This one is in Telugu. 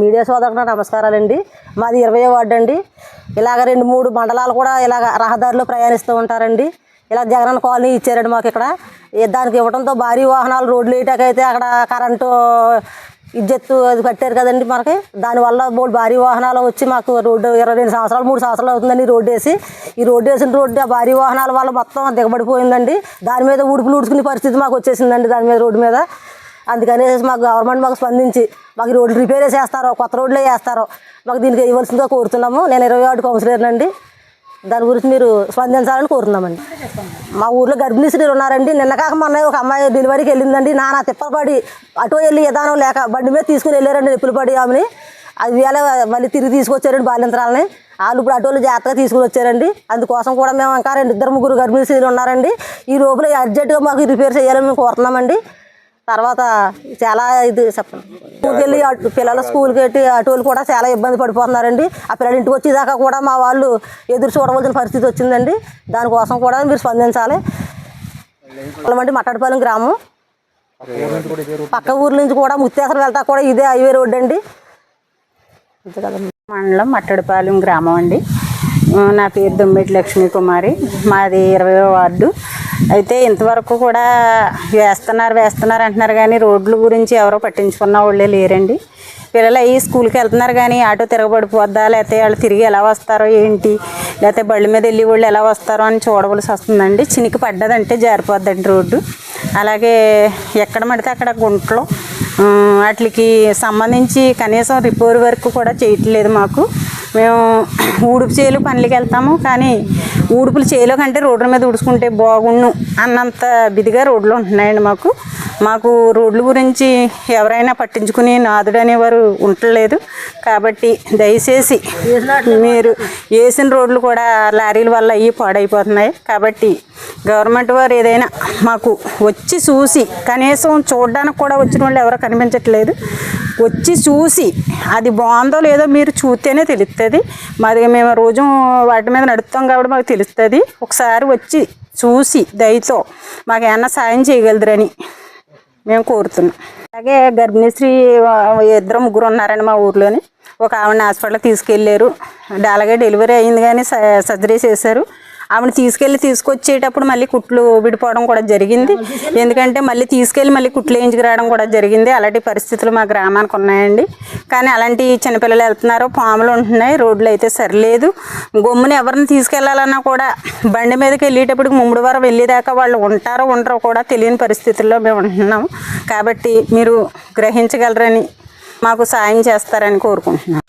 మీడియా సోదరులకు నమస్కారాలండి. మాది ఇరవై వార్డు అండి ఇలాగ రెండు మూడు మండలాలు కూడా ఇలాగ రహదారిలో ప్రయాణిస్తూ ఉంటారండి. ఇలా జగనన్న కాలనీ ఇచ్చారండి మాకు ఇక్కడ. దానికి ఇవ్వడంతో భారీ వాహనాలు రోడ్లు వేయటాకైతే అక్కడ కరెంటు ఇజ్జత్తు అది కట్టారు కదండి మనకి. దానివల్ల మూడు భారీ వాహనాలు వచ్చి మాకు రోడ్డు ఇరవై రెండు సంవత్సరాలు మూడు సంవత్సరాలు అవుతుందండి ఈ రోడ్డు వేసి. ఈ రోడ్డు వేసిన రోడ్డు ఆ భారీ వాహనాల వల్ల మొత్తం దిగబడిపోయిందండి. దాని మీద ఉడుపులు ఉడుచుకునే పరిస్థితి మాకు వచ్చేసిందండి దాని మీద రోడ్డు మీద. అందుకనేసి మాకు గవర్నమెంట్ మాకు స్పందించి మాకు రోడ్లు రిపేర్ చేస్తారో కొత్త రోడ్లే చేస్తారో మాకు దీనికి ఇవ్వాల్సిందిగా కోరుతున్నాము. నేను ఇరవై ఆరు కౌన్సిలర్నండి. దాని గురించి మీరు స్పందించాలని కోరుతున్నామండి. మా ఊర్లో గర్భిణీ స్త్రీలు ఉన్నారండి. నిన్న కాక మొన్న ఒక అమ్మాయి డెలివరీకి వెళ్ళిందండి. నానా తిప్పబడి అటో వెళ్ళి విధానం లేక బండి మీద తీసుకుని వెళ్ళారండి నిప్పులపడి ఆమెని. అది వేళ మళ్ళీ తిరిగి తీసుకొచ్చారండి బాలింతరాలని. వాళ్ళు ఇప్పుడు అటోళ్ళు జాగ్రత్తగా తీసుకుని వచ్చారండి. అందుకోసం కూడా మేము ఇంకా రెండు ఇద్దరు ముగ్గురు గర్భిణీ స్త్రీలు ఉన్నారండి. ఈ లోపల అర్జెంటుగా మాకు రిపేర్ చేయాలని మేము కోరుతున్నామండి. తర్వాత చాలా ఇది చెప్పండి స్కూల్కి వెళ్ళి అటు పిల్లల స్కూల్కి వెళ్ళి అటువంటి కూడా చాలా ఇబ్బంది పడిపోతున్నారండి. ఆ పిల్లలు ఇంటికి వచ్చేదాకా కూడా మా వాళ్ళు ఎదురు చూడవలసిన పరిస్థితి వచ్చిందండి. దానికోసం కూడా మీరు స్పందించాలి. అంటే మట్టడిపాలెం గ్రామం. పక్క ఊర్ల నుంచి కూడా ముత్తేశ్వరం వెళ్తా కూడా ఇదే హైవే రోడ్ అండి. మండలం మట్టడిపాలెం గ్రామం అండి. నా పేరు దొమ్మిటి లక్ష్మీ కుమారి మాది ఇరవై వార్డు. అయితే ఇంతవరకు కూడా వేస్తున్నారు వేస్తున్నారు అంటున్నారు కానీ రోడ్ల గురించి ఎవరో పట్టించుకున్న వాళ్ళే లేరండి. పిల్లలు అయ్యి స్కూల్కి వెళ్తున్నారు కానీ ఆటో తిరగబడిపోద్దా లేకపోతే వాళ్ళు తిరిగి ఎలా వస్తారో ఏంటి లేకపోతే బళ్ళ మీద వెళ్ళి వాళ్ళు ఎలా వస్తారో అని చూడవలసి వస్తుందండి. చినికి పడ్డదంటే జారిపోద్దండి రోడ్డు. అలాగే ఎక్కడ పడితే అక్కడ గుంటలు. వాటికి సంబంధించి కనీసం రిపోర్ వర్క్ కూడా చేయట్లేదు మాకు. మేము ఊడుపు చేలు పనులకి వెళ్తాము కానీ ఊడుపులు చేలో కంటే రోడ్ల మీద ఊడుచుకుంటే బాగుండు అన్నంత బిదిగా రోడ్లు ఉంటున్నాయండి మాకు. మాకు రోడ్ల గురించి ఎవరైనా పట్టించుకుని నాదుడు అనేవారు ఉండలేదు కాబట్టి దయచేసి మీరు వేసిన రోడ్లు కూడా లారీల వల్ల అవి పాడైపోతున్నాయి. కాబట్టి గవర్నమెంట్ వారు ఏదైనా మాకు వచ్చి చూసి కనీసం చూడడానికి కూడా వచ్చిన వాళ్ళు ఎవరు కనిపించట్లేదు. వచ్చి చూసి అది బాగుందో లేదో మీరు చూస్తేనే తెలుస్తుంది మరి మేము రోజు వాటి మీద నడుస్తాం కాబట్టి మాకు తెలుస్తుంది ఒకసారి వచ్చి చూసి దయతో మాకు ఏమన్నా సాయం చేయగలదురని మేము కోరుతున్నాం. అలాగే గర్భిణీ స్త్రీ ఇద్దరు ముగ్గురు ఉన్నారండి మా ఊర్లోని. ఒక ఆవిడని హాస్పిటల్కి తీసుకెళ్ళారు. అలాగే డెలివరీ అయింది కానీ స- సర్జరీ చేశారు. ఆవిడ తీసుకెళ్ళి తీసుకొచ్చేటప్పుడు మళ్ళీ కుట్లు విడిపోవడం కూడా జరిగింది. ఎందుకంటే మళ్ళీ తీసుకెళ్ళి మళ్ళీ కుట్లు వేయించుకురావడం కూడా జరిగింది. అలాంటి పరిస్థితులు మా గ్రామానికి ఉన్నాయండి. కానీ అలాంటి చిన్నపిల్లలు వెళ్తున్నారు పాములు ఉంటున్నాయి రోడ్లు అయితే సరిలేదు. గమ్మున ఎవరిని తీసుకెళ్ళాలన్నా కూడా బండి మీదకి వెళ్ళేటప్పుడు ముమ్మడి వారం వెళ్ళేదాకా వాళ్ళు ఉంటారో ఉండరో కూడా తెలియని పరిస్థితుల్లో మేము ఉంటున్నాము కాబట్టి మీరు గ్రహించగలరని మాకు సాయం చేస్తారని కోరుకుంటున్నాను